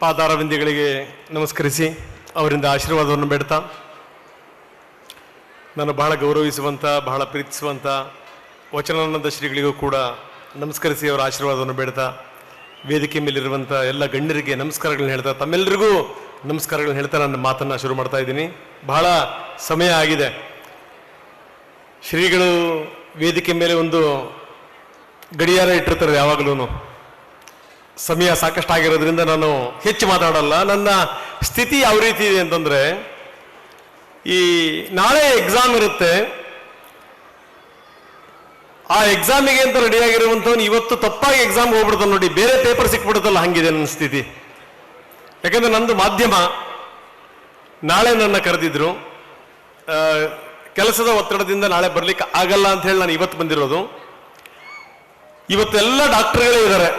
ಪಾದಾರವಿಂದಿಗಳಿಗೆ ನಮಸ್ಕರಿಸಿ ಅವರಿಂದ ಆಶೀರ್ವಾದವನ್ನು ಬೇಡ್ತಾ ನಾನು ಬಹಳ ಗೌರವಿಸುವಂಥ ಬಹಳ ಪ್ರೀತಿಸುವಂಥ ವಚನಾನಂದ ಶ್ರೀಗಳಿಗೂ ಕೂಡ ನಮಸ್ಕರಿಸಿ ಅವರ ಆಶೀರ್ವಾದವನ್ನು ಬೇಡ್ತಾ ವೇದಿಕೆ ಮೇಲಿರುವಂಥ ಎಲ್ಲ ಗಣ್ಯರಿಗೆ ನಮಸ್ಕಾರಗಳನ್ನ ಹೇಳ್ತಾ ತಮ್ಮೆಲ್ಲರಿಗೂ ನಮಸ್ಕಾರಗಳನ್ನ ಹೇಳ್ತಾ ನನ್ನ ಮಾತನ್ನು ಶುರು ಮಾಡ್ತಾ ಇದ್ದೀನಿ. ಬಹಳ ಸಮಯ ಆಗಿದೆ. ಶ್ರೀಗಳು ವೇದಿಕೆ ಮೇಲೆ ಒಂದು ಗಡಿಯಾರ ಇಟ್ಟಿರ್ತಾರೆ ಯಾವಾಗಲೂ ಸಮಯ ಸಾಕಷ್ಟು ಆಗಿರೋದ್ರಿಂದ ನಾನು ಹೆಚ್ಚು ಮಾತಾಡಲ್ಲ. ನನ್ನ ಸ್ಥಿತಿ ಯಾವ ರೀತಿ ಇದೆ ಅಂತಂದರೆ, ಈ ನಾಳೆ ಎಕ್ಸಾಮ್ ಇರುತ್ತೆ. ಆ ಎಕ್ಸಾಮಿಗೆ ಅಂತ ರೆಡಿ ಆಗಿರುವಂಥವ್ನು ಇವತ್ತು ತಪ್ಪಾಗಿ ಎಕ್ಸಾಮ್ ಹೋಗ್ಬಿಡ್ತಾನೆ ನೋಡಿ, ಬೇರೆ ಪೇಪರ್ ಸಿಕ್ಬಿಡುತ್ತಲ್ಲ, ಹಂಗಿದೆ ನನ್ನ ಸ್ಥಿತಿ. ಯಾಕಂದರೆ ನಂದು ಮಾಧ್ಯಮ, ನಾಳೆ ನನ್ನ ಕರೆದಿದ್ರು. ಕೆಲಸದ ಒತ್ತಡದಿಂದ ನಾಳೆ ಬರಲಿಕ್ಕೆ ಆಗಲ್ಲ ಅಂತ ಹೇಳಿ ನಾನು ಇವತ್ತು ಬಂದಿರೋದು. ಇವತ್ತೆಲ್ಲ ಡಾಕ್ಟರ್ಗಳೇ ಇದ್ದಾರೆ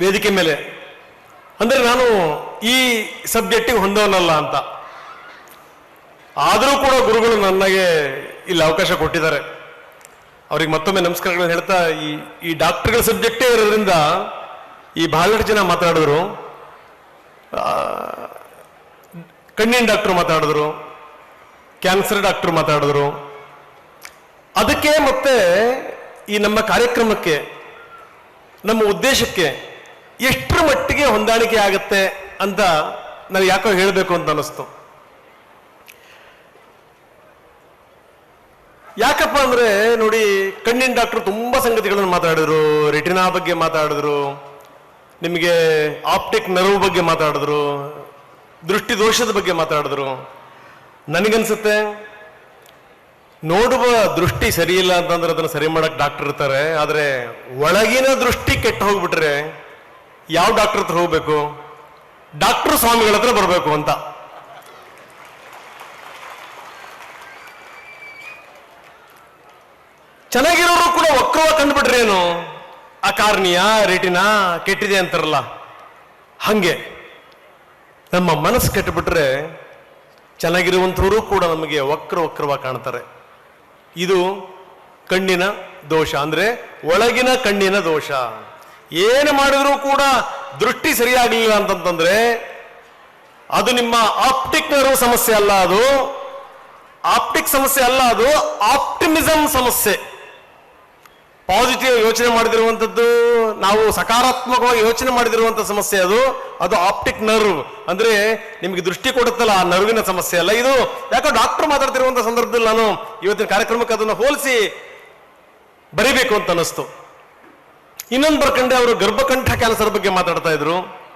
ವೇದಿಕೆ ಮೇಲೆ. ಅಂದರೆ ನಾನು ಈ ಸಬ್ಜೆಕ್ಟಿಗೆ ಹೊಂದವನಲ್ಲ ಅಂತ. ಆದರೂ ಕೂಡ ಗುರುಗಳು ನನಗೆ ಇಲ್ಲಿ ಅವಕಾಶ ಕೊಟ್ಟಿದ್ದಾರೆ. ಅವ್ರಿಗೆ ಮತ್ತೊಮ್ಮೆ ನಮಸ್ಕಾರಗಳನ್ನು ಹೇಳ್ತಾ, ಈ ಈ ಡಾಕ್ಟರ್ಗಳ ಸಬ್ಜೆಕ್ಟೇ ಇರೋದ್ರಿಂದ ಈ ಬಹಳಷ್ಟು ಜನ ಮಾತಾಡಿದ್ರು. ಕಣ್ಣಿನ ಡಾಕ್ಟರ್ ಮಾತಾಡಿದ್ರು ಕ್ಯಾನ್ಸರ್ ಡಾಕ್ಟರ್ ಮಾತಾಡಿದ್ರು. ಅದಕ್ಕೆ ಮತ್ತೆ ಈ ನಮ್ಮ ಕಾರ್ಯಕ್ರಮಕ್ಕೆ, ನಮ್ಮ ಉದ್ದೇಶಕ್ಕೆ ಎಷ್ಟರ ಮಟ್ಟಿಗೆ ಹೊಂದಾಣಿಕೆ ಆಗುತ್ತೆ ಅಂತ ನನಗೆ ಯಾಕೋ ಹೇಳಬೇಕು ಅಂತ ಅನಿಸ್ತು ಯಾಕಪ್ಪ ಅಂದ್ರೆ ನೋಡಿ ಕಣ್ಣಿನ ಡಾಕ್ಟರ್ ತುಂಬಾ ಸಂಗತಿಗಳನ್ನು ಮಾತಾಡಿದ್ರು, ರೆಟಿನಾ ಬಗ್ಗೆ ಮಾತಾಡಿದ್ರು, ನಿಮಗೆ ಆಪ್ಟಿಕ್ ನರ್ವ್ ಬಗ್ಗೆ ಮಾತಾಡಿದ್ರು ದೃಷ್ಟಿ ದೋಷದ ಬಗ್ಗೆ ಮಾತಾಡಿದ್ರು. ನನಗನ್ಸುತ್ತೆ, ನೋಡುವ ದೃಷ್ಟಿ ಸರಿ ಇಲ್ಲ ಅಂತಂದ್ರೆ ಅದನ್ನು ಸರಿ ಮಾಡಕ್ ಡಾಕ್ಟರ್ ಇರ್ತಾರೆ, ಆದರೆ ಒಳಗಿನ ದೃಷ್ಟಿ ಕೆಟ್ಟು ಹೋಗ್ಬಿಟ್ರೆ ಯಾವ ಡಾಕ್ಟರ್ ಹತ್ರ ಹೋಗ್ಬೇಕು? ಡಾಕ್ಟರ್ ಸ್ವಾಮಿಗಳ ಹತ್ರ ಬರಬೇಕು ಅಂತ. ಚೆನ್ನಾಗಿರೋರು ಕೂಡ ವಕ್ರವ ಕಂಡುಬಿಟ್ರೆ ಏನು? ಆ ಕಾರ್ನಿಯ ರೇಟಿನ, ಕೆಟ್ಟಿದೆ ಅಂತಾರಲ್ಲ. ಹಂಗೆ. ನಮ್ಮ ಮನಸ್ಸು ಕೆಟ್ಟುಬಿಟ್ರೆ ಚೆನ್ನಾಗಿರುವಂಥವರು ಕೂಡ ನಮಗೆ ವಕ್ರ ವಕ್ರವಾಗಿ ಕಾಣ್ತಾರೆ. ಇದು ಕಣ್ಣಿನ ದೋಷ ಅಂದ್ರೆ ಒಳಗಿನ ಕಣ್ಣಿನ ದೋಷ. ಏನು ಮಾಡಿದ್ರೂ ಕೂಡ ದೃಷ್ಟಿ ಸರಿಯಾಗಲಿಲ್ಲ ಅಂತಂತಂದ್ರೆ ಅದು ನಿಮ್ಮ ಆಪ್ಟಿಕ್ ನರ್ವ್ ಸಮಸ್ಯೆ ಅಲ್ಲ ಅದು. ಆಪ್ಟಿಕ್ ಸಮಸ್ಯೆ ಅಲ್ಲ ಅದು ಆಪ್ಟಿಮಿಸಮ್ ಸಮಸ್ಯೆ. ಪಾಸಿಟಿವ್ ಯೋಚನೆ ಮಾಡಿದಿರುವಂಥದ್ದು ನಾವು ಸಕಾರಾತ್ಮಕವಾಗಿ ಯೋಚನೆ ಮಾಡಿದಿರುವಂಥ ಸಮಸ್ಯೆ ಅದು ಅದು ಆಪ್ಟಿಕ್ ನರ್ವ್. ಅಂದ್ರೆ ನಿಮಗೆ ದೃಷ್ಟಿ ಕೊಡುತ್ತಲ್ಲ, ಆ ನರ್ವಿನ ಸಮಸ್ಯೆ ಅಲ್ಲ ಇದು. ಯಾಕೋ ಡಾಕ್ಟರ್ ಮಾತಾಡ್ತಿರುವಂಥ ಸಂದರ್ಭದಲ್ಲಿ ನಾನು ಇವತ್ತಿನ ಕಾರ್ಯಕ್ರಮಕ್ಕೆ ಅದನ್ನು ಹೋಲಿಸಿ ಬರಿಬೇಕು ಅಂತ ಅನಿಸ್ತು ಇನ್ನೊಂದು ಬರ್ಕಂಡೆ ಅವರು ಗರ್ಭಕಂಠ ಕ್ಯಾನ್ಸರ್ ಬಗ್ಗೆ ಮಾತಾಡ್ತಾ ಇದ್ರು.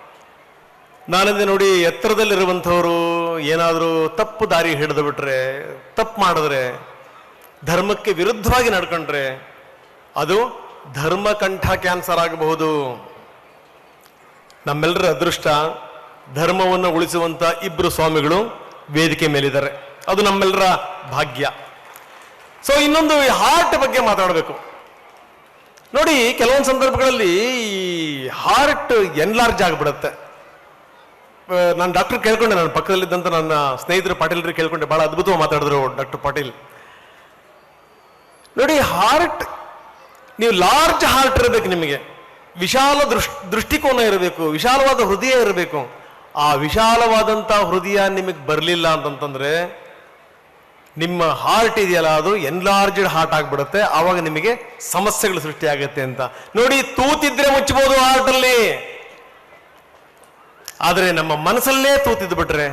ನಾನಂದೆ ನೋಡಿ ಎತ್ತರದಲ್ಲಿರುವಂಥವರು ಏನಾದರೂ ತಪ್ಪು ದಾರಿ ಹಿಡಿದು ಬಿಟ್ರೆ, ತಪ್ಪು ಮಾಡಿದ್ರೆ, ಧರ್ಮಕ್ಕೆ ವಿರುದ್ಧವಾಗಿ ನಡ್ಕೊಂಡ್ರೆ ಅದು ಧರ್ಮಕಂಠ ಕ್ಯಾನ್ಸರ್ ಆಗಬಹುದು. ನಮ್ಮೆಲ್ಲರ ಅದೃಷ್ಟ, ಧರ್ಮವನ್ನು ಉಳಿಸುವಂಥ ಇಬ್ರು ಸ್ವಾಮಿಗಳು ವೇದಿಕೆ ಮೇಲಿದ್ದಾರೆ. ಅದು ನಮ್ಮೆಲ್ಲರ ಭಾಗ್ಯ. ಸೊ ಇನ್ನೊಂದು ಹಾರ್ಟ್ ಬಗ್ಗೆ ಮಾತಾಡಬೇಕು. ನೋಡಿ, ಕೆಲವೊಂದು ಸಂದರ್ಭಗಳಲ್ಲಿ ಈ ಹಾರ್ಟ್ ಎನ್ಲಾರ್ಜ್ ಆಗಿಬಿಡುತ್ತೆ ನಾನು ಡಾಕ್ಟರ್ ಕೇಳ್ಕೊಂಡೆ ನನ್ನ ಪಕ್ಕದಲ್ಲಿದ್ದಂಥ ನನ್ನ ಸ್ನೇಹಿತರು, ಪಾಟೀಲ್ರು ಕೇಳ್ಕೊಂಡೆ ಭಾಳ ಅದ್ಭುತವಾಗಿ ಮಾತಾಡಿದ್ರು ಡಾಕ್ಟರ್ ಪಾಟೀಲ್. ನೋಡಿ ಹಾರ್ಟ್ ನೀವು ಲಾರ್ಜ್ ಹಾರ್ಟ್ ಇರಬೇಕು ನಿಮಗೆ. ವಿಶಾಲ ದೃಷ್ಟಿ, ದೃಷ್ಟಿಕೋನ ಇರಬೇಕು, ವಿಶಾಲವಾದ ಹೃದಯ ಇರಬೇಕು. ಆ ವಿಶಾಲವಾದಂಥ ಹೃದಯ ನಿಮಗೆ ಬರಲಿಲ್ಲ ಅಂತಂತಂದ್ರೆ ನಿಮ್ಮ ಹಾರ್ಟ್ ಇದೆಯಲ್ಲ ಅದು ಎನ್ಲಾರ್ಜ್ಡ್ ಹಾರ್ಟ್ ಆಗಿಬಿಡುತ್ತೆ. ಆವಾಗ ನಿಮಗೆ ಸಮಸ್ಯೆಗಳು ಸೃಷ್ಟಿ ಆಗುತ್ತೆ ಅಂತ. ನೋಡಿ, ತೂತಿದ್ರೆ ಮುಚ್ಚಬಹುದು ಹಾರ್ಟ್ ಅಲ್ಲಿ. ಆದರೆ ನಮ್ಮ ಮನಸ್ಸಲ್ಲೇ ತೂತಿದ್ದು ಬಿಟ್ರೆ,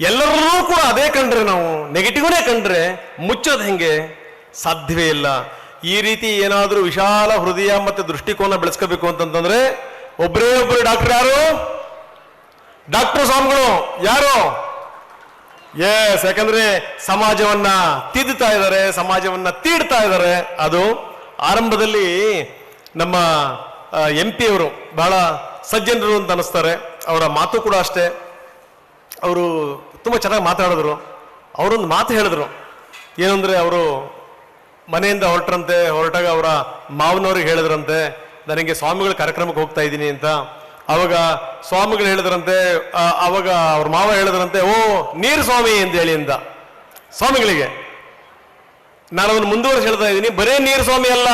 ಎಲ್ಲರೂ ಕೂಡ ಅದೇ ಕಂಡ್ರೆ ನಾವು ನೆಗೆಟಿವ್ನೇ ಕಂಡ್ರೆ ಮುಚ್ಚೋದು ಹೆಂಗೆ? ಸಾಧ್ಯವೇ ಇಲ್ಲ. ಈ ರೀತಿ ಏನಾದರೂ ವಿಶಾಲ ಹೃದಯ ಮತ್ತೆ ದೃಷ್ಟಿಕೋನ ಬೆಳೆಸ್ಕೋಬೇಕು ಅಂತಂದ್ರೆ ಒಬ್ಬರೇ ಒಬ್ಬರು ಡಾಕ್ಟರ್ ಯಾರು? ಡಾಕ್ಟರ್ ಸ್ವಾಮಿಗಳು ಯಾರು? ಎಸ್ ಯಾಕಂದ್ರೆ ಸಮಾಜವನ್ನ ತಿದ್ದುತ್ತಾ ಇದ್ದಾರೆ, ಸಮಾಜವನ್ನ ತೀಡ್ತಾ ಇದ್ದಾರೆ. ಅದು ಆರಂಭದಲ್ಲಿ ನಮ್ಮ ಎಂ ಪಿ ಅವರು ಬಹಳ ಸಜ್ಜನರು ಅಂತ ಅನಿಸ್ತಾರೆ. ಅವರ ಮಾತು ಕೂಡ ಅಷ್ಟೇ. ಅವರು ತುಂಬ ಚೆನ್ನಾಗಿ ಮಾತಾಡಿದ್ರು. ಅವರೊಂದು ಮಾತು ಹೇಳಿದ್ರು. ಏನಂದ್ರೆ ಅವರು ಮನೆಯಿಂದ ಹೊರಟ್ರಂತೆ, ಹೊರಟಾಗ ಅವರ ಮಾವನವ್ರಿಗೆ ಹೇಳಿದ್ರಂತೆ, ನನಗೆ ಸ್ವಾಮಿಗಳ ಕಾರ್ಯಕ್ರಮಕ್ಕೆ ಹೋಗ್ತಾ ಇದ್ದೀನಿ ಅಂತ. ಅವಾಗ ಸ್ವಾಮಿಗಳು ಹೇಳಿದ್ರಂತೆ ಅವಾಗ ಅವ್ರ ಮಾವ ಹೇಳಿದ್ರಂತೆ, ಓ, ನೀರು ಸ್ವಾಮಿ ಅಂತ ಹೇಳಿ ಅಂತ ಸ್ವಾಮಿಗಳಿಗೆ. ನಾನು ಅದನ್ನು ಮುಂದುವರೆಸಿ ಹೇಳ್ತಾ ಇದ್ದೀನಿ, ಬರೇ ನೀರು ಸ್ವಾಮಿ ಅಲ್ಲ,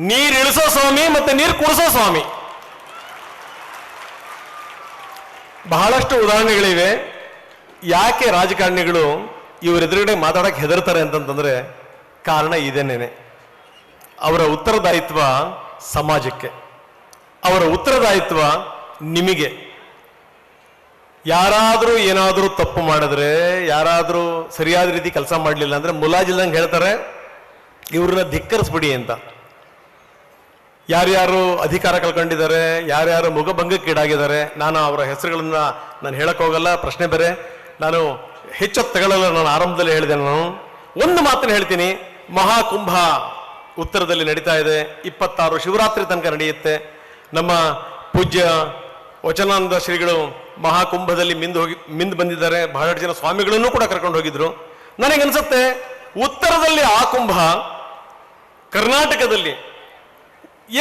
ನೀರು ಇಳಿಸೋ ಸ್ವಾಮಿ ಮತ್ತೆ ನೀರು ಕುಡಿಸೋ ಸ್ವಾಮಿ. ಬಹಳಷ್ಟು ಉದಾಹರಣೆಗಳಿವೆ. ಯಾಕೆ ರಾಜಕಾರಣಿಗಳು ಇವರೆದುರುಗಡೆ ಮಾತಾಡಕ್ಕೆ ಹೆದರ್ತಾರೆ ಅಂತಂತಂದ್ರೆ ಕಾರಣ ಇದೇನೇನೆ. ಅವರ ಉತ್ತರದಾಯಿತ್ವ ಸಮಾಜಕ್ಕೆ. ಅವರ ಉತ್ತರದಾಯಿತ್ವ ನಿಮಗೆ. ಯಾರಾದರೂ ಏನಾದರೂ ತಪ್ಪು ಮಾಡಿದ್ರೆ, ಯಾರಾದರೂ ಸರಿಯಾದ ರೀತಿ ಕೆಲಸ ಮಾಡಲಿಲ್ಲ ಅಂದ್ರೆ ಮುಲಾಜಿಲ್ದಂಗೆ ಹೇಳ್ತಾರೆ, ಇವ್ರನ್ನ ಧಿಕ್ಕರಿಸ್ಬಿಡಿ ಅಂತ. ಯಾರ್ಯಾರು ಅಧಿಕಾರ ಕಳ್ಕೊಂಡಿದ್ದಾರೆ, ಯಾರ್ಯಾರು ಮುಖಭಂಗಕ್ಕೀಡಾಗಿದ್ದಾರೆ ನಾನು ಅವರ ಹೆಸರುಗಳನ್ನ ನಾನು ಹೇಳಕ್ ಹೋಗಲ್ಲ, ಪ್ರಶ್ನೆ ಬೇರೆ. ನಾನು ಹೆಚ್ಚು ತಗೊಳ್ಳಲ್ಲ, ನಾನು ಆರಂಭದಲ್ಲಿ ಹೇಳಿದೆ ನಾನು. ಒಂದು ಮಾತನ್ನು ಹೇಳ್ತೀನಿ, ಮಹಾಕುಂಭ ಉತ್ತರದಲ್ಲಿ ನಡೀತಾ ಇದೆ, ಇಪ್ಪತ್ತಾರು ಶಿವರಾತ್ರಿ ತನಕ ನಡೆಯುತ್ತೆ. ನಮ್ಮ ಪೂಜ್ಯ ವಚನಾನಂದ ಶ್ರೀಗಳು ಮಹಾಕುಂಭದಲ್ಲಿ ಮಿಂದು ಹೋಗಿ, ಮಿಂದು ಬಂದಿದ್ದಾರೆ. ಬಹಳಷ್ಟು ಜನ ಸ್ವಾಮಿಗಳನ್ನು ಕೂಡ ಕರ್ಕೊಂಡು ಹೋಗಿದ್ರು. ನನಗೆ ಅನ್ಸುತ್ತೆ ಉತ್ತರದಲ್ಲಿ ಆ ಕುಂಭ, ಕರ್ನಾಟಕದಲ್ಲಿ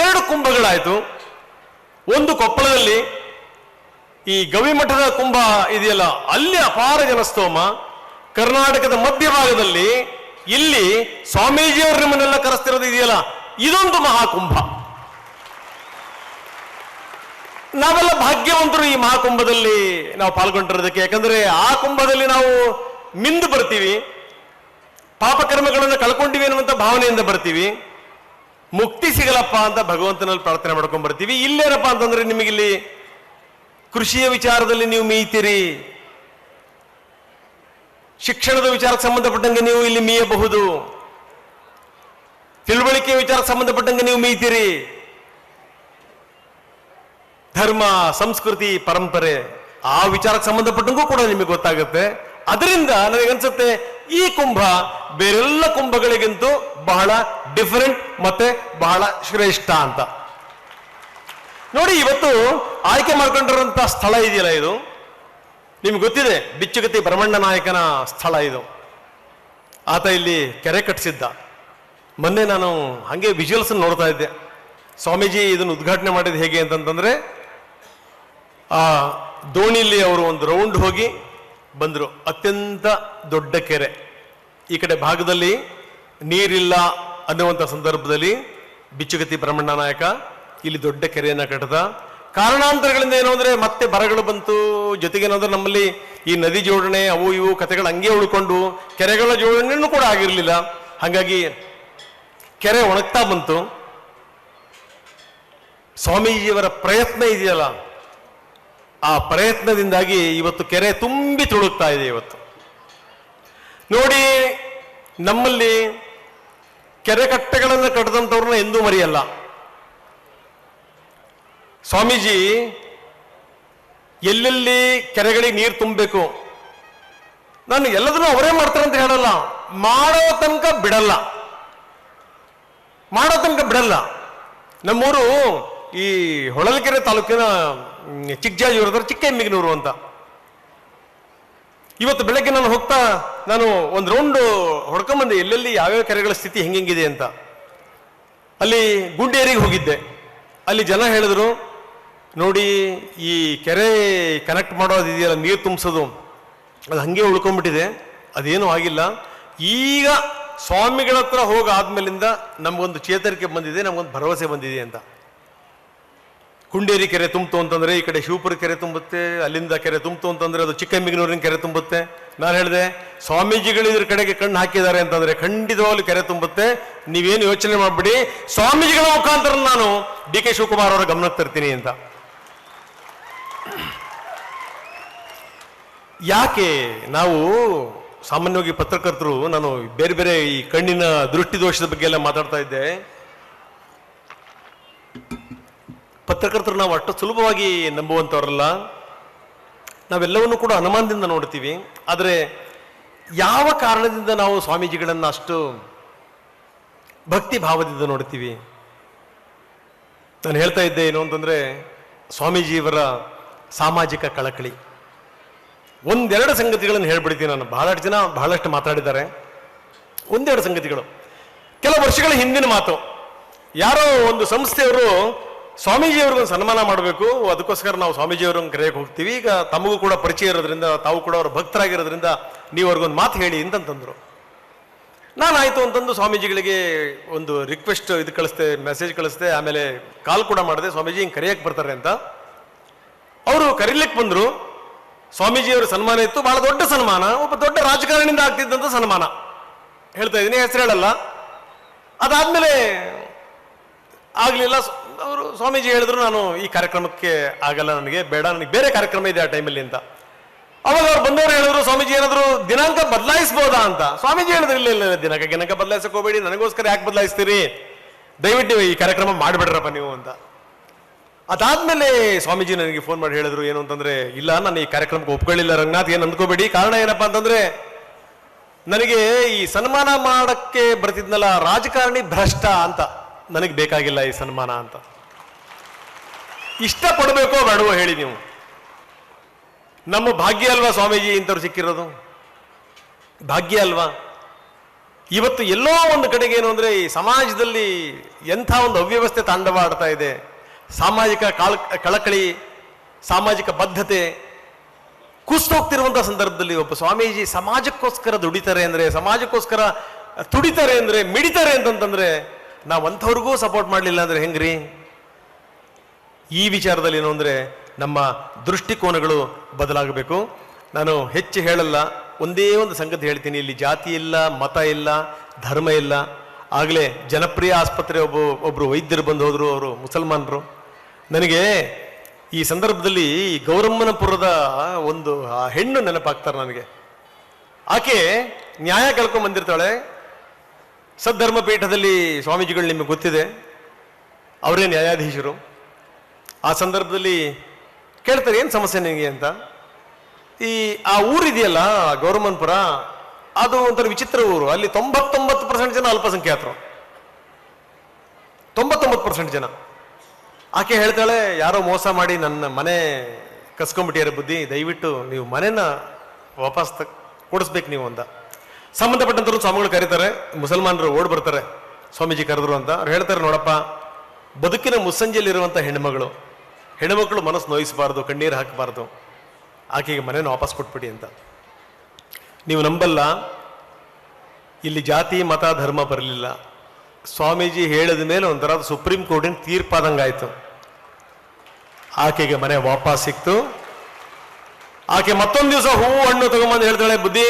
ಎರಡು ಕುಂಭಗಳಾಯಿತು. ಒಂದು ಕೊಪ್ಪಳದಲ್ಲಿ, ಈ ಗವಿಮಠದ ಕುಂಭ ಇದೆಯಲ್ಲ, ಅಲ್ಲಿ ಅಪಾರ ಜನಸ್ತೋಮ. ಕರ್ನಾಟಕದ ಮಧ್ಯಭಾಗದಲ್ಲಿ ಇಲ್ಲಿ ಸ್ವಾಮೀಜಿಯವರು ನಿಮ್ಮನ್ನೆಲ್ಲ ಕರೆಸ್ತಿರೋದು ಇದೆಯಲ್ಲ, ಇದೊಂದು ಮಹಾಕುಂಭ. ನಾವೆಲ್ಲ ಭಾಗ್ಯವಂತರು ಈ ಮಹಾಕುಂಭದಲ್ಲಿ ನಾವು ಪಾಲ್ಗೊಂಡಿರೋದಕ್ಕೆ. ಯಾಕಂದ್ರೆ ಆ ಕುಂಭದಲ್ಲಿ ನಾವು ಮಿಂದು ಬರ್ತೀವಿ. ಪಾಪಕರ್ಮಗಳನ್ನು ಕಳ್ಕೊಂಡಿವಿ ಅನ್ನುವಂತ ಭಾವನೆಯಿಂದ ಬರ್ತೀವಿ. ಮುಕ್ತಿ ಸಿಗಲಪ್ಪ ಅಂತ ಭಗವಂತನಲ್ಲಿ ಪ್ರಾರ್ಥನೆ ಮಾಡ್ಕೊಂಡ್ ಬರ್ತೀವಿ. ಇಲ್ಲೇನಪ್ಪ ಅಂತಂದ್ರೆ ನಿಮಗಿಲ್ಲಿ ಕೃಷಿಯ ವಿಚಾರದಲ್ಲಿ ನೀವು ಮೀಯ್ತೀರಿ. ಶಿಕ್ಷಣದ ವಿಚಾರಕ್ಕೆ ಸಂಬಂಧಪಟ್ಟಂಗೆ ನೀವು ಇಲ್ಲಿ ಮೀಯಬಹುದು. ತಿಳುವಳಿಕೆ ವಿಚಾರಕ್ಕೆ ಸಂಬಂಧಪಟ್ಟಂಗೆ ನೀವು ಮೀಯ್ತೀರಿ. ಧರ್ಮ, ಸಂಸ್ಕೃತಿ, ಪರಂಪರೆ ಆ ವಿಚಾರಕ್ಕೆ ಸಂಬಂಧಪಟ್ಟಂಗೂ ಕೂಡ ನಿಮಗೆ ಗೊತ್ತಾಗುತ್ತೆ. ಅದರಿಂದ ನನಗನ್ಸುತ್ತೆ ಈ ಕುಂಭ ಬೇರೆಲ್ಲ ಕುಂಭಗಳಿಗಿಂತೂ ಬಹಳ ಡಿಫರೆಂಟ್ ಮತ್ತೆ ಬಹಳ ಶ್ರೇಷ್ಠ ಅಂತ. ನೋಡಿ, ಇವತ್ತು ಆಯ್ಕೆ ಮಾಡ್ಕೊಂಡಿರುವಂತ ಸ್ಥಳ ಇದೆಯಲ್ಲ ಇದು? ನಿಮ್ಗೆ ಗೊತ್ತಿದೆ ಬಿಚ್ಚುಗತಿ ಬ್ರಹ್ಮಣ್ಣ ನಾಯಕನ ಸ್ಥಳ ಇದು. ಆತ ಇಲ್ಲಿ ಕೆರೆ ಕಟ್ಟಿಸಿದ್ದ ಮೊನ್ನೆ ನಾನು ಹಾಗೆ ವಿಜುವಲ್ಸ್ ನೋಡ್ತಾ ಇದ್ದೆ. ಸ್ವಾಮೀಜಿ ಇದನ್ನು ಉದ್ಘಾಟನೆ ಮಾಡಿದ ಹೇಗೆ ಅಂತಂತಂದ್ರೆ ಆ ದೋಣಿಲಿ ಅವರು ಒಂದು ರೌಂಡ್ ಹೋಗಿ ಬಂದರು. ಅತ್ಯಂತ ದೊಡ್ಡ ಕೆರೆ. ಈ ಕಡೆ ಭಾಗದಲ್ಲಿ ನೀರಿಲ್ಲ ಅನ್ನುವಂಥ ಸಂದರ್ಭದಲ್ಲಿ ಬಿಚ್ಚುಗತಿ ಬ್ರಹ್ಮಣ್ಣ ನಾಯಕ ಇಲ್ಲಿ ದೊಡ್ಡ ಕೆರೆಯನ್ನು ಕಟ್ಟದ. ಕಾರಣಾಂತರಗಳಿಂದ ಏನು ಅಂದರೆ ಮತ್ತೆ ಬರಗಳು ಬಂತು. ಜೊತೆಗೆ ಏನಂದ್ರೆ ನಮ್ಮಲ್ಲಿ ಈ ನದಿ ಜೋಡಣೆ, ಅವು ಇವು ಕತೆಗಳು ಹಂಗೆ ಉಳ್ಕೊಂಡು ಕೆರೆಗಳ ಜೋಡಣೆನೂ ಕೂಡ ಆಗಿರಲಿಲ್ಲ. ಹಾಗಾಗಿ ಕೆರೆ ಒಣಗ್ತಾ ಬಂತು. ಸ್ವಾಮೀಜಿಯವರ ಪ್ರಯತ್ನ ಇದೆಯಲ್ಲ ಆ ಪ್ರಯತ್ನದಿಂದಾಗಿ ಇವತ್ತು ಕೆರೆ ತುಂಬಿ ತುಳುಕ್ತಾ ಇದೆ ಇವತ್ತು. ನೋಡಿ, ನಮ್ಮಲ್ಲಿ ಕೆರೆ ಕಟ್ಟೆಗಳನ್ನು ಕಟ್ಟದಂಥವ್ರನ್ನ ಎಂದೂ ಮರೆಯಲ್ಲ. ಸ್ವಾಮೀಜಿ, ಎಲ್ಲೆಲ್ಲಿ ಕೆರೆಗಳಿಗೆ ನೀರು ತುಂಬಬೇಕು? ನಾನು ಎಲ್ಲದನ್ನೂ ಅವರೇ ಮಾಡ್ತಾರೆ ಅಂತ ಹೇಳಲ್ಲ. ಮಾಡೋ ತನಕ ಬಿಡಲ್ಲ. ಮಾಡೋ ತನಕ ಬಿಡಲ್ಲ. ನಮ್ಮೂರು ಈ ಹೊಳಲ್ಕೆರೆ ತಾಲೂಕಿನ ಮ್, ಚಿಕ್ಕಜಾಜೂರದ್ರ ಚಿಕ್ಕ ಎಮ್ಮಿಗನೂರು ಅಂತ. ಇವತ್ತು ಬೆಳಗ್ಗೆ ನಾನು ಹೋಗ್ತಾ ನಾನು ಒಂದು ರೌಂಡ್ ಹೊಡ್ಕೊಂಬಂದೆ ಎಲ್ಲೆಲ್ಲಿ ಯಾವ್ಯಾವ ಕೆರೆಗಳ ಸ್ಥಿತಿ ಹೆಂಗೆಂಗಿದೆ ಅಂತ. ಅಲ್ಲಿ ಗುಂಡೇರಿಗೆ ಹೋಗಿದ್ದೆ. ಅಲ್ಲಿ ಜನ ಹೇಳಿದ್ರು ನೋಡಿ ಈ ಕೆರೆ ಕನೆಕ್ಟ್ ಮಾಡೋದಿದೆಯಲ್ಲ ನೀರು ತುಂಬಿಸೋದು. ಅದು ಹಂಗೆ ಉಳ್ಕೊಂಡ್ಬಿಟ್ಟಿದೆ ಅದೇನೂ ಆಗಿಲ್ಲ. ಈಗ ಸ್ವಾಮಿಗಳ ಹತ್ರ ಹೋಗಾದ್ಮೇಲಿಂದ ನಮಗೊಂದು ಚೇತರಿಕೆ ಬಂದಿದೆ ನಮಗೊಂದು ಭರವಸೆ ಬಂದಿದೆ ಅಂತ. ಕುಂಡೇರಿ ಕೆರೆ ತುಂಬಿತು ಅಂತಂದ್ರೆ ಈ ಕಡೆ ಶಿವಪುರ ಕೆರೆ ತುಂಬುತ್ತೆ, ಅಲ್ಲಿಂದ ಕೆರೆ ತುಂಬಿತು ಅಂತಂದ್ರೆ ಅದು ಚಿಕ್ಕಮಿಗನೂರಿನ ಕೆರೆ ತುಂಬುತ್ತೆ. ನಾನು ಹೇಳಿದೆ, ಸ್ವಾಮೀಜಿಗಳು ಇದ್ರ ಕಡೆಗೆ ಕಣ್ಣು ಹಾಕಿದ್ದಾರೆ ಅಂತಂದ್ರೆ ಖಂಡಿತವಾಗ್ಲೂ ಕೆರೆ ತುಂಬುತ್ತೆ. ನೀವೇನು ಯೋಚನೆ ಮಾಡಿಬಿಡಿ, ಸ್ವಾಮೀಜಿಗಳ ಮುಖಾಂತರ ನಾನು ಡಿ ಕೆ ಶಿವಕುಮಾರ್ ಅವರ ಗಮನಕ್ಕೆ ತರ್ತೀನಿ ಅಂತ. ಯಾಕೆ ನಾವು ಸಾಮಾನ್ಯವಾಗಿ ಪತ್ರಕರ್ತರು, ನಾನು ಬೇರೆ ಬೇರೆ ಈ ಕಣ್ಣಿನ ದೃಷ್ಟಿ ದೋಷದ ಬಗ್ಗೆ ಎಲ್ಲ ಮಾತಾಡ್ತಾ ಇದ್ದೆ. ಪತ್ರಕರ್ತರು ನಾವು ಅಷ್ಟು ಸುಲಭವಾಗಿ ನಂಬುವಂಥವ್ರಲ್ಲ. ನಾವೆಲ್ಲವನ್ನೂ ಕೂಡ ಅನುಮಾನದಿಂದ ನೋಡ್ತೀವಿ. ಆದರೆ ಯಾವ ಕಾರಣದಿಂದ ನಾವು ಸ್ವಾಮೀಜಿಗಳನ್ನು ಅಷ್ಟು ಭಕ್ತಿ ಭಾವದಿಂದ ನೋಡ್ತೀವಿ? ನಾನು ಹೇಳ್ತಾ ಇದ್ದೆ ಏನು ಅಂತಂದ್ರೆ ಸ್ವಾಮೀಜಿಯವರ ಸಾಮಾಜಿಕ ಕಳಕಳಿ. ಒಂದೆರಡು ಸಂಗತಿಗಳನ್ನು ಹೇಳ್ಬಿಡ್ತೀನಿ ನಾನು. ಬಹಳಷ್ಟು ಜನ ಬಹಳಷ್ಟು ಮಾತಾಡಿದ್ದಾರೆ. ಒಂದೆರಡು ಸಂಗತಿಗಳು. ಕೆಲವು ವರ್ಷಗಳ ಹಿಂದಿನ ಮಾತು. ಯಾರೋ ಒಂದು ಸಂಸ್ಥೆಯವರು ಸ್ವಾಮೀಜಿಯವ್ರಿಗೊಂದು ಸನ್ಮಾನ ಮಾಡಬೇಕು, ಅದಕ್ಕೋಸ್ಕರ ನಾವು ಸ್ವಾಮೀಜಿಯವ್ರನ್ನ ಕರೆಯಕ್ಕೆ ಹೋಗ್ತೀವಿ. ಈಗ ತಮಗೂ ಕೂಡ ಪರಿಚಯ ಇರೋದ್ರಿಂದ, ತಾವು ಕೂಡ ಅವ್ರ ಭಕ್ತರಾಗಿರೋದ್ರಿಂದ ನೀವು ಅವ್ರಿಗೊಂದು ಮಾತು ಹೇಳಿ ಅಂತಂತಂದ್ರು. ನಾನು ಆಯಿತು ಅಂತಂದು ಸ್ವಾಮೀಜಿಗಳಿಗೆ ಒಂದು ರಿಕ್ವೆಸ್ಟ್ ಇದು ಕಳಿಸ್ದೆ ಮೆಸೇಜ್ ಕಳಿಸ್ದೆ ಆಮೇಲೆ ಕಾಲ್ ಕೂಡ ಮಾಡಿದೆ. ಸ್ವಾಮೀಜಿ ಹಿಂಗೆ ಕರೆಯಕ್ಕೆ ಬರ್ತಾರೆ ಅಂತ. ಅವರು ಕರೀಲಿಕ್ಕೆ ಬಂದರು. ಸ್ವಾಮೀಜಿಯವರ ಸನ್ಮಾನ ಇತ್ತು. ಭಾಳ ದೊಡ್ಡ ಸನ್ಮಾನ, ಒಬ್ಬ ದೊಡ್ಡ ರಾಜಕಾರಣಿಯಿಂದ ಆಗ್ತಿದ್ದಂಥ ಸನ್ಮಾನ. ಹೇಳ್ತಾ ಇದ್ದೀನಿ, ಹೆಸರು ಹೇಳಲ್ಲ. ಅದಾದಮೇಲೆ ಆಗಲಿಲ್ಲ. ಅವರು ಸ್ವಾಮೀಜಿ ಹೇಳಿದ್ರು, ನಾನು ಈ ಕಾರ್ಯಕ್ರಮಕ್ಕೆ ಆಗಲ್ಲ ನನಗೆ, ಬೇಡ, ನನಗೆ ಬೇರೆ ಕಾರ್ಯಕ್ರಮ ಇದೆ ಆ ಟೈಮಲ್ಲಿ ಅಂತ. ಅವಾಗ ಅವ್ರು ಬಂದವರು ಹೇಳಿದ್ರು, ಸ್ವಾಮೀಜಿ ಏನಾದ್ರು ದಿನಾಂಕ ಬದಲಾಯಿಸ್ಬೋದಾ ಅಂತ. ಸ್ವಾಮೀಜಿ ಹೇಳಿದ್ರು, ಇಲ್ಲ ಇಲ್ಲ ದಿನಾಂಕ ದಿನಾಂಕ ಬದಲಾಯಿಸಕ್ ಹೋಗ್ಬೇಡಿ, ನನಗೋಸ್ಕರ ಯಾಕೆ ಬದಲಾಯಿಸ್ತೀರಿ? ದಯವಿಟ್ಟು ಈ ಕಾರ್ಯಕ್ರಮ ಮಾಡಿಬಿಡ್ರಪ್ಪ ನೀವು ಅಂತ. ಅದಾದ್ಮೇಲೆ ಸ್ವಾಮೀಜಿ ನನಗೆ ಫೋನ್ ಮಾಡಿ ಹೇಳಿದ್ರು, ಏನು ಅಂತಂದ್ರೆ, ಇಲ್ಲ, ನಾನು ಈ ಕಾರ್ಯಕ್ರಮಕ್ಕೆ ಒಪ್ಕೊಳ್ಳಿಲ್ಲ, ರಂಗನಾಥ್, ಏನು ಅಂದ್ಕೋಬೇಡಿ. ಕಾರಣ ಏನಪ್ಪಾ ಅಂತಂದ್ರೆ, ನನಗೆ ಈ ಸನ್ಮಾನ ಮಾಡಕ್ಕೆ ಬರ್ತಿದ್ನಲ್ಲ ರಾಜಕಾರಣಿ ಭ್ರಷ್ಟ ಅಂತ. ನನಗೆ ಬೇಕಾಗಿಲ್ಲ ಈ ಸನ್ಮಾನ ಅಂತ. ಇಷ್ಟ ಪಡಬೇಕೋ ಬೇಡವೋ ಹೇಳಿ ನೀವು. ನಮ್ಮ ಭಾಗ್ಯ ಅಲ್ವಾ ಸ್ವಾಮೀಜಿ ಇಂಥವ್ರು ಸಿಕ್ಕಿರೋದು? ಭಾಗ್ಯ ಅಲ್ವಾ? ಇವತ್ತು ಎಲ್ಲೋ ಒಂದು ಕಡೆಗೆ ಏನು ಅಂದರೆ ಈ ಸಮಾಜದಲ್ಲಿ ಎಂಥ ಒಂದು ಅವ್ಯವಸ್ಥೆ ತಾಂಡವಾಡ್ತಾ ಇದೆ. ಸಾಮಾಜಿಕ ಕಾಳ, ಕಳಕಳಿ, ಸಾಮಾಜಿಕ ಬದ್ಧತೆ, ಕುಸ್ತೋಗ್ತಿರುವಂಥ ಸಂದರ್ಭದಲ್ಲಿ ಒಬ್ಬ ಸ್ವಾಮೀಜಿ ಸಮಾಜಕ್ಕೋಸ್ಕರ ದುಡಿತಾರೆ ಅಂದ್ರೆ, ಸಮಾಜಕ್ಕೋಸ್ಕರ ತುಡಿತಾರೆ ಅಂದ್ರೆ, ಮಿಡಿತಾರೆ ಅಂತಂತಂದ್ರೆ ನಾವು ಅಂಥವ್ರಿಗೂ ಸಪೋರ್ಟ್ ಮಾಡಲಿಲ್ಲ ಅಂದರೆ ಹೆಂಗ್ರಿ? ಈ ವಿಚಾರದಲ್ಲಿ ಏನು ಅಂದರೆ ನಮ್ಮ ದೃಷ್ಟಿಕೋನಗಳು ಬದಲಾಗಬೇಕು. ನಾನು ಹೆಚ್ಚು ಹೇಳಲ್ಲ, ಒಂದೇ ಒಂದು ಸಂಗತಿ ಹೇಳ್ತೀನಿ. ಇಲ್ಲಿ ಜಾತಿ ಇಲ್ಲ, ಮತ ಇಲ್ಲ, ಧರ್ಮ ಇಲ್ಲ. ಆಗಲೇ ಜನಪ್ರಿಯ ಆಸ್ಪತ್ರೆ ಒಬ್ಬ ಒಬ್ಬರು ವೈದ್ಯರು ಬಂದು ಹೋದರು, ಅವರು ಮುಸಲ್ಮಾನರು. ನನಗೆ ಈ ಸಂದರ್ಭದಲ್ಲಿ ಗೌರಮ್ಮನಪುರದ ಒಂದು ಹೆಣ್ಣು ನೆನಪಾಗ್ತಾರೆ ನನಗೆ. ಆಕೆ ನ್ಯಾಯ ಕೇಳ್ಕೊಂಡ್ ಬಂದಿರ್ತಾಳೆ ಸದ್ಧರ್ಮ ಪೀಠದಲ್ಲಿ ಸ್ವಾಮೀಜಿಗಳು ನಿಮಗೆ ಗೊತ್ತಿದೆ, ಅವರೇ ನ್ಯಾಯಾಧೀಶರು. ಆ ಸಂದರ್ಭದಲ್ಲಿ ಕೇಳ್ತಾರೆ, ಏನು ಸಮಸ್ಯೆ ನಿಮಗೆ ಅಂತ. ಈ, ಆ ಊರಿದೆಯಲ್ಲ ಗೌರಮನ್ಪುರ ಅದು ಒಂಥರ ವಿಚಿತ್ರ ಊರು. ಅಲ್ಲಿ ತೊಂಬತ್ತೊಂಬತ್ತು ಪರ್ಸೆಂಟ್ ಜನ ಅಲ್ಪಸಂಖ್ಯಾತರು. ತೊಂಬತ್ತೊಂಬತ್ತು ಪರ್ಸೆಂಟ್ ಜನ. ಆಕೆ ಹೇಳ್ತಾಳೆ, ಯಾರೋ ಮೋಸ ಮಾಡಿ ನನ್ನ ಮನೆ ಕಸ್ಕೊಂಬಿಟ್ಟಿಯಾರ ಬುದ್ಧಿ, ದಯವಿಟ್ಟು ನೀವು ಮನೇನ ವಾಪಸ್ ತ, ಕೊಡಿಸ್ಬೇಕು ನೀವು ಅಂತ. ಸಂಬಂಧಪಟ್ಟಂತರು ಸ್ವಾಮಿಗಳು ಕರೀತಾರೆ, ಮುಸಲ್ಮಾನರು ಓಡ್ ಬರ್ತಾರೆ, ಸ್ವಾಮೀಜಿ ಕರೆದ್ರು ಅಂತ. ಅವ್ರು ಹೇಳ್ತಾರೆ, ನೋಡಪ್ಪ, ಬದುಕಿನ ಮುಸ್ಸಂಜೆಯಲ್ಲಿರುವಂಥ ಹೆಣ್ಮಗಳು ಹೆಣ್ಮಕ್ಳು ಮನಸ್ಸು ನೋಯಿಸಬಾರ್ದು, ಕಣ್ಣೀರು ಹಾಕಬಾರ್ದು, ಆಕೆಗೆ ಮನೇನ ವಾಪಸ್ ಕೊಟ್ಬಿಡಿ ಅಂತ. ನೀವು ನಂಬಲ್ಲ, ಇಲ್ಲಿ ಜಾತಿ, ಮತ, ಧರ್ಮ ಬರಲಿಲ್ಲ. ಸ್ವಾಮೀಜಿ ಹೇಳಿದ ಮೇಲೆ ಒಂಥರ ಸುಪ್ರೀಂ ಕೋರ್ಟಿನ ತೀರ್ಪಾದಂಗಾಯ್ತು ಆಕೆಗೆ ಮನೆ ವಾಪಸ್ ಸಿಕ್ತು. ಆಕೆ ಮತ್ತೊಂದು ದಿವಸ ಹೂ, ಹಣ್ಣು ತಗೊಂಬಂದು ಹೇಳ್ತಾಳೆ, ಬುದ್ಧಿ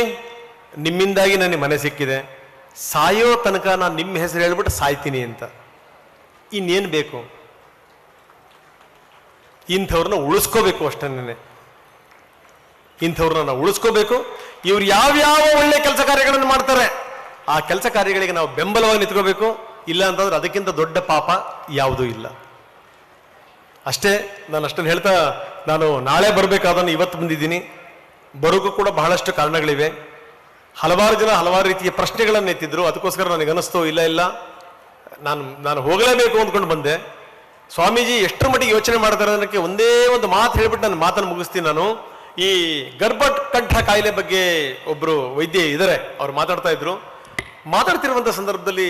ನಿಮ್ಮಿಂದಾಗಿ ನನಗೆ ಮನೆ ಸಿಕ್ಕಿದೆ. ಸಾಯೋ ತನಕ ನಾನು ನಿಮ್ಮ ಹೆಸರು ಹೇಳ್ಬಿಟ್ಟು ಸಾಯ್ತೀನಿ ಅಂತ. ಇನ್ನೇನು ಬೇಕು? ಇಂಥವ್ರನ್ನ ಉಳಿಸ್ಕೋಬೇಕು ಅಷ್ಟನ್ನೇ ಇಂಥವ್ರನ್ನ ನಾವು ಉಳಿಸ್ಕೋಬೇಕು. ಇವ್ರು ಯಾವ್ಯಾವ ಒಳ್ಳೆ ಕೆಲಸ ಕಾರ್ಯಗಳನ್ನು ಮಾಡ್ತಾರೆ, ಆ ಕೆಲಸ ಕಾರ್ಯಗಳಿಗೆ ನಾವು ಬೆಂಬಲವಾಗಿ ನಿಂತ್ಕೋಬೇಕು. ಇಲ್ಲ ಅಂತಂದ್ರೆ ಅದಕ್ಕಿಂತ ದೊಡ್ಡ ಪಾಪ ಯಾವುದೂ ಇಲ್ಲ. ಅಷ್ಟೇ, ನಾನು ಅಷ್ಟನ್ನು ಹೇಳ್ತಾ, ನಾನು ನಾಳೆ ಬರಬೇಕಾದನ್ನು ಇವತ್ತು ಬಂದಿದ್ದೀನಿ. ಬರೋಕ್ಕೂ ಕೂಡ ಬಹಳಷ್ಟು ಕಾರಣಗಳಿವೆ. ಹಲವಾರು ಜನ ಹಲವಾರು ರೀತಿಯ ಪ್ರಶ್ನೆಗಳನ್ನು ಎತ್ತಿದ್ರು. ಅದಕ್ಕೋಸ್ಕರ ನನಗೆ ಅನಿಸ್ತೋ ಇಲ್ಲ ಇಲ್ಲ, ನಾನು ನಾನು ಹೋಗಲೇಬೇಕು ಅಂದ್ಕೊಂಡು ಬಂದೆ. ಸ್ವಾಮೀಜಿ, ಎಷ್ಟರ ಮಟ್ಟಿಗೆ ಯೋಚನೆ ಮಾಡ್ತಾರೆ ಅನ್ನೋಕ್ಕೆ ಒಂದೇ ಒಂದು ಮಾತು ಹೇಳ್ಬಿಟ್ಟು ನನ್ನ ಮಾತನ್ನು ಮುಗಿಸ್ತೀನಿ ನಾನು. ಈ ಗರ್ಭಕಂಠ ಕಾಯಿಲೆ ಬಗ್ಗೆ ಒಬ್ರು ವೈದ್ಯ ಇದ್ದಾರೆ ಅವ್ರು ಮಾತಾಡ್ತಾ ಇದ್ರು. ಮಾತಾಡ್ತಿರುವಂಥ ಸಂದರ್ಭದಲ್ಲಿ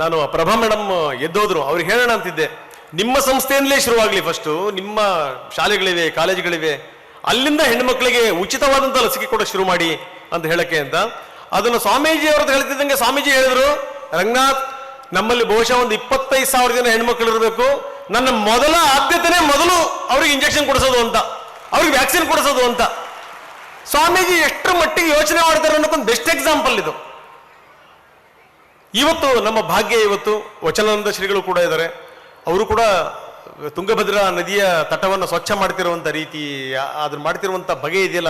ನಾನು ಪ್ರಭಾ ಮೇಡಮ್ ಎದ್ದೋದ್ರು. ಅವ್ರಿಗೆ ಹೇಳೋಣ ಅಂತಿದ್ದೆ, ನಿಮ್ಮ ಸಂಸ್ಥೆಯಿಂದಲೇ ಶುರುವಾಗಲಿ ಫಸ್ಟು ನಿಮ್ಮ ಶಾಲೆಗಳಿವೆ, ಕಾಲೇಜುಗಳಿವೆ, ಅಲ್ಲಿಂದ ಹೆಣ್ಮಕ್ಳಿಗೆ ಉಚಿತವಾದಂಥ ಲಸಿಕೆ ಕೂಡ ಶುರು ಮಾಡಿ. ಅಂತ ಹೇಳಕ್ಕೆ ಅಂತ. ಅದನ್ನು ಸ್ವಾಮೀಜಿ ಅವ್ರದ್ದು ಹೇಳ್ತಿದ್ದಂಗೆ ಸ್ವಾಮೀಜಿ ಹೇಳಿದ್ರು, ರಂಗನಾಥ್, ನಮ್ಮಲ್ಲಿ ಬಹುಶಃ ಒಂದು ಇಪ್ಪತ್ತೈದು ಸಾವಿರ ಜನ ಹೆಣ್ಮಕ್ಳು ಇರಬೇಕು. ನನ್ನ ಮೊದಲ ಆದ್ಯತೆನೇ ಮೊದಲು ಅವ್ರಿಗೆ ಇಂಜೆಕ್ಷನ್ ಕೊಡಿಸೋದು ಅಂತ. ಅವ್ರಿಗೆ ವ್ಯಾಕ್ಸಿನ್ ಕೊಡಿಸೋದು ಅಂತ. ಸ್ವಾಮೀಜಿ ಎಷ್ಟು ಮಟ್ಟಿಗೆ ಯೋಚನೆ ಮಾಡ್ತಾರೆ ಅನ್ನೋದೊಂದು ಬೆಸ್ಟ್ ಎಕ್ಸಾಂಪಲ್ ಇದು. ಇವತ್ತು ನಮ್ಮ ಭಾಗ್ಯ ಇವತ್ತು ವಚನಾನಂದ ಶ್ರೀಗಳು ಕೂಡ ಇದ್ದಾರೆ. ಅವರು ಕೂಡ ತುಂಗಭದ್ರಾ ನದಿಯ ತಟವನ್ನು ಸ್ವಚ್ಛ ಮಾಡ್ತಿರುವಂಥ ರೀತಿ ಅದನ್ನ ಮಾಡ್ತಿರುವಂಥ ಬಗೆ ಇದೆಯಲ್ಲ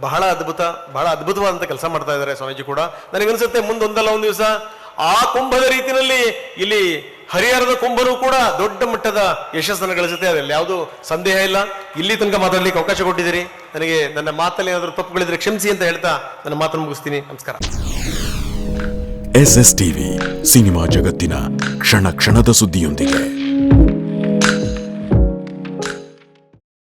ಬಹಳ ಅದ್ಭುತ, ಬಹಳ ಅದ್ಭುತವಾದಂತ ಕೆಲಸ ಮಾಡ್ತಾ ಇದ್ದಾರೆ ಸ್ವಾಮೀಜಿ ಕೂಡ. ನನಗನ್ಸುತ್ತೆ ಮುಂದೊಂದಲ್ಲ ಒಂದು ದಿವಸ, ಆ ಕುಂಭದ ರೀತಿಯಲ್ಲಿ ಇಲ್ಲಿ ಹರಿಹರದ ಕುಂಭನೂ ಕೂಡ ದೊಡ್ಡ ಮಟ್ಟದ ಯಶಸ್ಸನ್ನು ಗಳಿಸುತ್ತೆ. ಅದರಲ್ಲಿ ಯಾವುದು ಸಂದೇಹ ಇಲ್ಲ. ಇಲ್ಲಿ ತನಕ ಮಾತಾಡ್ಲಿಕ್ಕೆ ಅವಕಾಶ ಕೊಟ್ಟಿದ್ದೀರಿ. ನನಗೆ ನನ್ನ ಮಾತಲ್ಲಿ ಏನಾದರೂ ತಪ್ಪುಗಳಿದ್ರೆ ಕ್ಷಮಿಸಿ ಅಂತ ಹೇಳ್ತಾ ನನ್ನ ಮಾತನ್ನು ಮುಗಿಸ್ತೀನಿ. ನಮಸ್ಕಾರ. ಎಸ್ ಎಸ್ ಟಿವಿ ಸಿನಿಮಾ ಜಗತ್ತಿನ ಕ್ಷಣ ಕ್ಷಣದ ಸುದ್ದಿಯೊಂದಿಗೆ.